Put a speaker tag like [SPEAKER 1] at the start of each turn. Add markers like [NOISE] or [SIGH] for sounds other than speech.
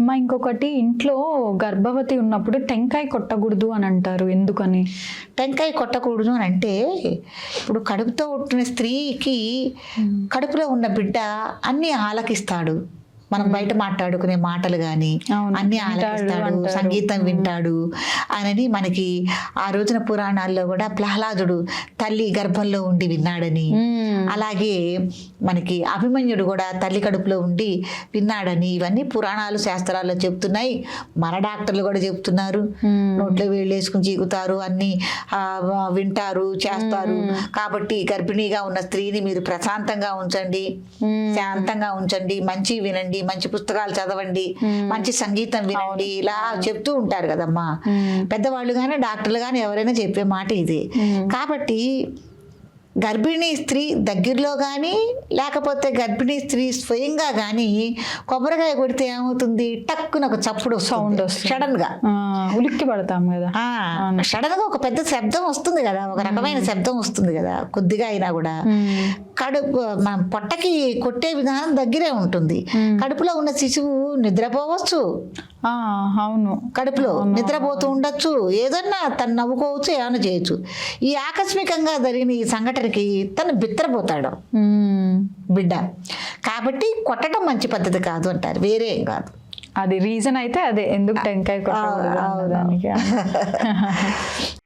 [SPEAKER 1] ఇంకొకటి ఇంట్లో గర్భవతి ఉన్నప్పుడు టెంకాయ కొట్టకూడదు అని అంటారు. ఎందుకని?
[SPEAKER 2] టెంకాయ కొట్టకూడదు అని అంటే ఇప్పుడు కడుపుతో పుట్టిన స్త్రీకి కడుపులో ఉన్న బిడ్డ అన్ని ఆలకిస్తాడు. మనం బయట మాట్లాడుకునే మాటలు కానీ అన్ని
[SPEAKER 1] అంటారు.
[SPEAKER 2] సంగీతం వింటాడు అని మనకి ఆ రోజున పురాణాల్లో కూడా ప్రహ్లాదుడు తల్లి గర్భంలో ఉండి విన్నాడని. అలాగే మనకి అభిమన్యుడు కూడా తల్లి కడుపులో ఉండి విన్నాడని ఇవన్నీ పురాణాలు శాస్త్రాల్లో చెప్తున్నాయి. మన డాక్టర్లు కూడా చెప్తున్నారు. నోట్లో వేళ్ళు వేసుకుని చీకుతారు అన్ని వింటారు చేస్తారు. కాబట్టి గర్భిణీగా ఉన్న స్త్రీని మీరు ప్రశాంతంగా ఉంచండి. శాంతంగా ఉంచండి. మంచి వినండి. మంచి పుస్తకాలు చదవండి మంచి సంగీతం వినండి ఇలా చెప్తూ ఉంటారు కదమ్మా.
[SPEAKER 1] మ్మ్.
[SPEAKER 2] పెద్దవాళ్ళు కానీ డాక్టర్లు కానీ ఎవరైనా చెప్పే మాట ఇది. కాబట్టి గర్భిణీ స్త్రీ దగ్గరలో కానీ లేకపోతే గర్భిణీ స్త్రీ స్వయంగా కానీ కొబ్బరికాయ కొడితే ఏమవుతుంది? టక్కున ఒక చప్పుడు సౌండ్
[SPEAKER 1] వస్తుంది.
[SPEAKER 2] సడన్గా.
[SPEAKER 1] ఆ, ఉలిక్కి పడతాం కదా.
[SPEAKER 2] సడన్గా ఒక పెద్ద శబ్దం వస్తుంది కదా. ఒక రకమైన శబ్దం వస్తుంది కదా. కొద్దిగా అయినా కూడా. కడుపు మన పొట్టకి కొట్టే విధానం దగ్గరే ఉంటుంది. కడుపులో ఉన్న శిశువు నిద్రపోవచ్చు.
[SPEAKER 1] అవును.
[SPEAKER 2] కడుపులో నిద్రపోతూ ఉండొచ్చు. ఏదన్నా తను నవ్వుకోవచ్చు ఏమైనా చేయొచ్చు. ఈ ఆకస్మికంగా జరిగిన ఈ సంఘటనకి తను బిత్తరపోతాడు. బిడ్డ. కాబట్టి కొట్టడం మంచి పద్ధతి కాదు అంటారు. వేరే కాదు.
[SPEAKER 1] అది రీజన్ అయితే అదే. ఎందుకు టెంకాయ [LAUGHS]